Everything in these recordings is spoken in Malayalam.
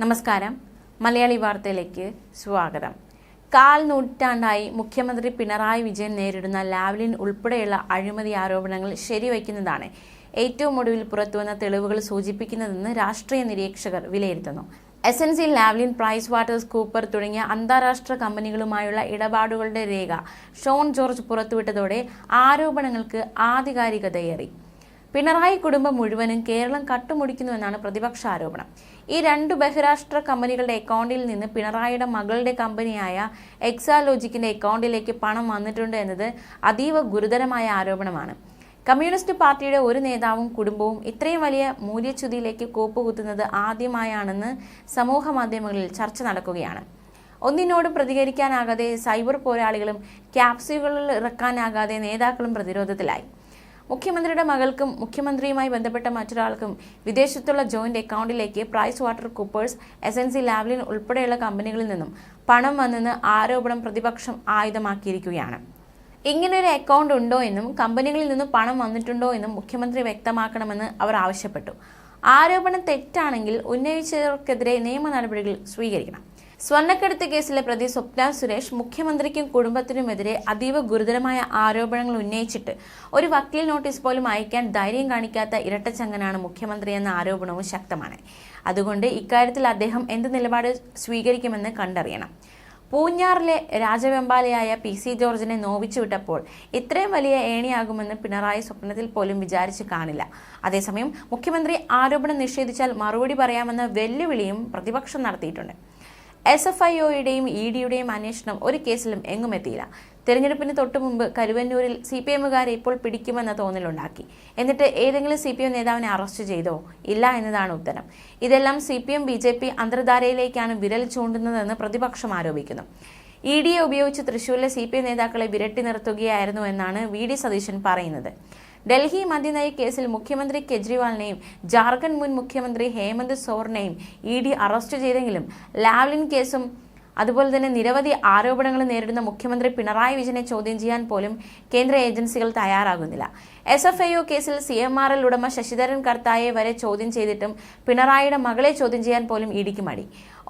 നമസ്കാരം. മലയാളി വാർത്തയിലേക്ക് സ്വാഗതം. കാൽ നൂറ്റാണ്ടായി മുഖ്യമന്ത്രി പിണറായി വിജയൻ നേരിടുന്ന ലാവ്ലിൻ ഉൾപ്പെടെയുള്ള അഴിമതി ആരോപണങ്ങൾ ശരിവയ്ക്കുന്നതാണ് ഏറ്റവും ഒടുവിൽ പുറത്തുവന്ന തെളിവുകൾ സൂചിപ്പിക്കുന്നതെന്ന് രാഷ്ട്രീയ നിരീക്ഷകർ വിലയിരുത്തുന്നു. S N C Lavalin Price Waters Cooper തുടങ്ങിയ അന്താരാഷ്ട്ര കമ്പനികളുമായുള്ള ഇടപാടുകളുടെ രേഖ ഷോൺ ജോർജ് പുറത്തുവിട്ടതോടെ ആരോപണങ്ങൾക്ക് ആധികാരികതയേറി. പിണറായി കുടുംബം മുഴുവനും കേരളം കട്ടുമുടിക്കുന്നുവെന്നാണ് പ്രതിപക്ഷ ആരോപണം. ഈ രണ്ട് ബഹിരാഷ്ട്ര കമ്പനികളുടെ അക്കൗണ്ടിൽ നിന്ന് പിണറായിയുടെ മകളുടെ കമ്പനിയായ എക്സാലോജിക്കിന്റെ അക്കൗണ്ടിലേക്ക് പണം വന്നിട്ടുണ്ട് എന്നത് അതീവ ഗുരുതരമായ ആരോപണമാണ്. കമ്മ്യൂണിസ്റ്റ് പാർട്ടിയുടെ ഒരു നേതാവും കുടുംബവും ഇത്രയും വലിയ മൂല്യച്യുതിയിലേക്ക് കോപ്പുകുത്തുന്നത് ആദ്യമായാണെന്ന് സമൂഹ മാധ്യമങ്ങളിൽ ചർച്ച നടക്കുകയാണ്. ഒന്നിനോടും പ്രതികരിക്കാനാകാതെ സൈബർ പോരാളികളും ക്യാപ്സ്യൂകളിൽ ഇറക്കാനാകാതെ നേതാക്കളും പ്രതിരോധത്തിലായി. മുഖ്യമന്ത്രിയുടെ മകൾക്കും മുഖ്യമന്ത്രിയുമായി ബന്ധപ്പെട്ട മറ്റൊരാൾക്കും വിദേശത്തുള്ള ജോയിന്റ് അക്കൗണ്ടിലേക്ക് Price Water Coopers S N C Lavalin ഉൾപ്പെടെയുള്ള കമ്പനികളിൽ നിന്നും പണം വന്നെന്ന് ആരോപണം പ്രതിപക്ഷം ആയുധമാക്കിയിരിക്കുകയാണ്. ഇങ്ങനൊരു അക്കൗണ്ട് ഉണ്ടോ എന്നും കമ്പനികളിൽ നിന്നും പണം വന്നിട്ടുണ്ടോ എന്നും മുഖ്യമന്ത്രി വ്യക്തമാക്കണമെന്ന് അവർ ആവശ്യപ്പെട്ടു. ആരോപണം തെറ്റാണെങ്കിൽ ഉന്നയിച്ചവർക്കെതിരെ നിയമ നടപടികൾ സ്വീകരിക്കണം. സ്വർണക്കടത്ത് കേസിലെ പ്രതി സ്വപ്ന സുരേഷ് മുഖ്യമന്ത്രിക്കും കുടുംബത്തിനുമെതിരെ അതീവ ഗുരുതരമായ ആരോപണങ്ങൾ ഉന്നയിച്ചിട്ട് ഒരു വക്കീൽ നോട്ടീസ് പോലും അയക്കാൻ ധൈര്യം കാണിക്കാത്ത ഇരട്ടച്ചങ്ങനാണ് മുഖ്യമന്ത്രി എന്ന ആരോപണവും ശക്തമാണ്. അതുകൊണ്ട് ഇക്കാര്യത്തിൽ അദ്ദേഹം എന്ത് നിലപാട് സ്വീകരിക്കുമെന്ന് കണ്ടറിയണം. പൂഞ്ഞാറിലെ രാജവെമ്പാലയായ പി സി ജോർജിനെ നോവിച്ചു വിട്ടപ്പോൾ ഇത്രയും വലിയ ഏണിയാകുമെന്ന് പിണറായി സ്വപ്നത്തിൽ പോലും വിചാരിച്ച് കാണില്ല. അതേസമയം മുഖ്യമന്ത്രി ആരോപണം നിഷേധിച്ചാൽ മറുപടി പറയാമെന്ന വെല്ലുവിളിയും പ്രതിപക്ഷം നടത്തിയിട്ടുണ്ട്. എസ് എഫ് ഐ ഒയുടെയും ഇ ഡിയുടെയും അന്വേഷണം ഒരു കേസിലും എങ്ങും എത്തിയില്ല. തെരഞ്ഞെടുപ്പിന് തൊട്ടു മുമ്പ് കരുവന്നൂരിൽ സി പി എമ്മുകാരെ ഇപ്പോൾ പിടിക്കുമെന്ന തോന്നലുണ്ടാക്കി. എന്നിട്ട് ഏതെങ്കിലും സി പി എം നേതാവിനെ അറസ്റ്റ് ചെയ്തോ? ഇല്ല എന്നതാണ് ഉത്തരം. ഇതെല്ലാം C P M B J P അന്തർധാരയിലേക്കാണ് വിരൽ ചൂണ്ടുന്നതെന്ന് പ്രതിപക്ഷം ആരോപിക്കുന്നു. ഇ ഡിയെ ഉപയോഗിച്ച് തൃശൂരിലെ സി പി എം നേതാക്കളെ വിരട്ടി നിർത്തുകയായിരുന്നു എന്നാണ് വി ഡി സതീശൻ പറയുന്നത്. ഡൽഹി മദ്യനയ കേസിൽ മുഖ്യമന്ത്രി കെജ്രിവാളിനെയും ജാർഖണ്ഡ് മുൻ മുഖ്യമന്ത്രി ഹേമന്ത് സോറിനെയും ഇ ഡി അറസ്റ്റ് ചെയ്തെങ്കിലും ലാവ്ലിൻ കേസും അതുപോലെ തന്നെ നിരവധി ആരോപണങ്ങൾ നേരിടുന്ന മുഖ്യമന്ത്രി പിണറായി വിജയനെ ചോദ്യം ചെയ്യാൻ പോലും കേന്ദ്ര ഏജൻസികൾ തയ്യാറാകുന്നില്ല. എസ് എഫ് ഐ ഒ കേസിൽ സി എം ആർ എൽ ഉടമ ശശിധരൻ കർത്തായെ വരെ ചോദ്യം ചെയ്തിട്ടും പിണറായിയുടെ മകളെ ചോദ്യം ചെയ്യാൻ പോലും ഇടിക്ക് മടി.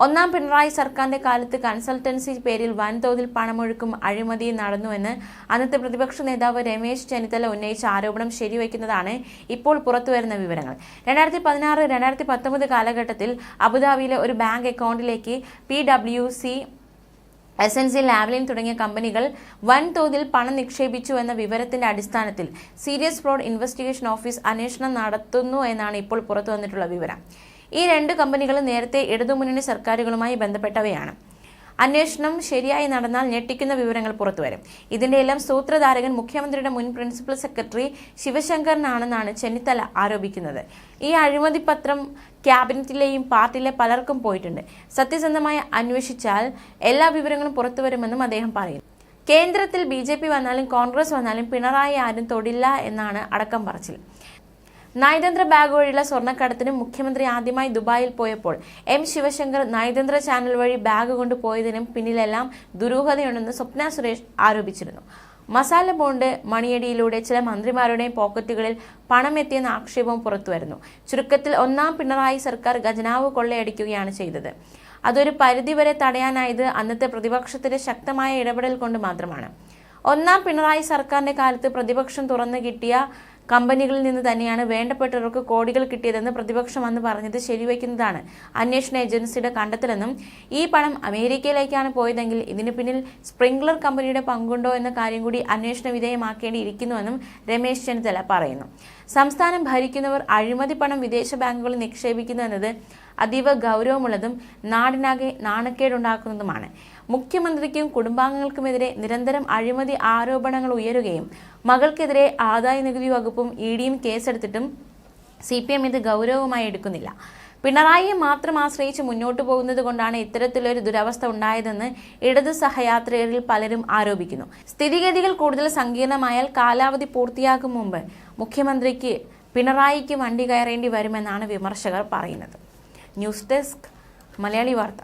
ഒന്നാം പിണറായി സർക്കാരിന്റെ കാലത്ത് കൺസൾട്ടൻസി പേരിൽ വൻതോതിൽ പണമൊഴുക്കും അഴിമതിയും നടന്നുവെന്ന് അന്നത്തെ പ്രതിപക്ഷ നേതാവ് രമേശ് ചെന്നിത്തല ഉന്നയിച്ച ആരോപണം ശരിവയ്ക്കുന്നതാണ് ഇപ്പോൾ പുറത്തുവരുന്ന വിവരങ്ങൾ. രണ്ടായിരത്തി പതിനാറ് രണ്ടായിരത്തി പത്തൊമ്പത് കാലഘട്ടത്തിൽ അബുദാബിയിലെ ഒരു ബാങ്ക് അക്കൗണ്ടിലേക്ക് P W C S N C Lavalin തുടങ്ങിയ കമ്പനികൾ വൻതോതിൽ പണം നിക്ഷേപിച്ചു എന്ന വിവരത്തിന്റെ അടിസ്ഥാനത്തിൽ സീരിയസ് ഫ്രോഡ് ഇൻവെസ്റ്റിഗേഷൻ ഓഫീസ് അന്വേഷണം നടത്തുന്നു എന്നാണ് ഇപ്പോൾ പുറത്തു വന്നിട്ടുള്ള വിവരം. ഈ രണ്ട് കമ്പനികളും നേരത്തെ ഇടതുമുന്നണി സർക്കാരുകളുമായി ബന്ധപ്പെട്ടവയാണ്. അന്വേഷണം ശരിയായി നടന്നാൽ ഞെട്ടിക്കുന്ന വിവരങ്ങൾ പുറത്തുവരും. ഇതിന്റെ എല്ലാം സൂത്രധാരകൻ മുഖ്യമന്ത്രിയുടെ മുൻ പ്രിൻസിപ്പൽ സെക്രട്ടറി ശിവശങ്കറിനാണെന്നാണ് ചെന്നിത്തല ആരോപിക്കുന്നത്. ഈ അഴിമതി പത്രം ക്യാബിനറ്റിലെയും പാർട്ടിയിലെ പലർക്കും പോയിട്ടുണ്ട്. സത്യസന്ധമായി അന്വേഷിച്ചാൽ എല്ലാ വിവരങ്ങളും പുറത്തുവരുമെന്നും അദ്ദേഹം പറയുന്നു. കേന്ദ്രത്തിൽ ബി വന്നാലും കോൺഗ്രസ് വന്നാലും പിണറായി ആരും തൊടില്ല എന്നാണ് അടക്കം പറച്ചിൽ. നയതന്ത്ര ബാഗ് വഴിയുള്ള സ്വർണക്കടത്തിന് മുഖ്യമന്ത്രി ആദ്യമായി ദുബായിൽ പോയപ്പോൾ എം ശിവശങ്കർ നയതന്ത്ര ചാനൽ വഴി ബാഗ് കൊണ്ടുപോയതിനും പിന്നിലെല്ലാം ദുരൂഹതയുണ്ടെന്ന് സ്വപ്ന സുരേഷ് ആരോപിച്ചിരുന്നു. മസാല ബോണ്ട് മണിയടിയിലൂടെ ചില മന്ത്രിമാരുടെയും പോക്കറ്റുകളിൽ പണമെത്തിയെന്ന ആക്ഷേപവും പുറത്തുവരുന്നു. ചുരുക്കത്തിൽ ഒന്നാം പിണറായി സർക്കാർ ഖജനാവ് കൊള്ളയടിക്കുകയാണ് ചെയ്തത്. അതൊരു പരിധിവരെ തടയാനായത് അന്നത്തെ പ്രതിപക്ഷത്തിന്റെ ശക്തമായ ഇടപെടൽ കൊണ്ട് മാത്രമാണ്. ഒന്നാം പിണറായി സർക്കാരിന്റെ കാലത്ത് പ്രതിപക്ഷം തുറന്നു കിട്ടിയ കമ്പനികളിൽ നിന്ന് തന്നെയാണ് വേണ്ടപ്പെട്ടവർക്ക് കോടികൾ കിട്ടിയതെന്ന് പ്രതിപക്ഷം അന്ന് പറഞ്ഞത് ശരിവയ്ക്കുന്നതാണ്. അന്വേഷണ ഏജൻസിയുടെ കണ്ടെത്തലെന്നും ഈ പണം അമേരിക്കയിലേക്കാണ് പോയതെങ്കിൽ ഇതിന് പിന്നിൽ സ്പ്രിംഗ്ലർ കമ്പനിയുടെ പങ്കുണ്ടോ എന്ന കാര്യം കൂടി അന്വേഷണ വിധേയമാക്കേണ്ടിയിരിക്കുന്നുവെന്നും രമേശ് ചെന്നിത്തല പറയുന്നു. സംസ്ഥാനം ഭരിക്കുന്നവർ അഴിമതി പണം വിദേശ ബാങ്കുകളിൽ നിക്ഷേപിക്കുന്നു എന്നത് അതീവ ഗൗരവമുള്ളതും നാടിനാകെ നാണക്കേടുണ്ടാക്കുന്നതുമാണ്. മുഖ്യമന്ത്രിക്കും കുടുംബാംഗങ്ങൾക്കുമെതിരെ നിരന്തരം അഴിമതി ആരോപണങ്ങൾ ഉയരുകയും മകൾക്കെതിരെ ആദായ നികുതി വകുപ്പും ഇ ഡിയും കേസെടുത്തിട്ടും സി പി എം ഇത് ഗൗരവമായി എടുക്കുന്നില്ല. പിണറായിയെ മാത്രം ആശ്രയിച്ച് മുന്നോട്ടു പോകുന്നത് കൊണ്ടാണ് ഇത്തരത്തിലൊരു ദുരവസ്ഥ ഉണ്ടായതെന്ന് ഇടതു സഹയാത്രികരിൽ പലരും ആരോപിക്കുന്നു. സ്ഥിതിഗതികൾ കൂടുതൽ സങ്കീർണമായാൽ കാലാവധി പൂർത്തിയാകും മുമ്പ് മുഖ്യമന്ത്രിക്ക് പിണറായിക്ക് വണ്ടി കയറേണ്ടി വരുമെന്നാണ് വിമർശകർ പറയുന്നത്. ന്യൂസ് ഡെസ്ക് മലയാളി വാർത്ത.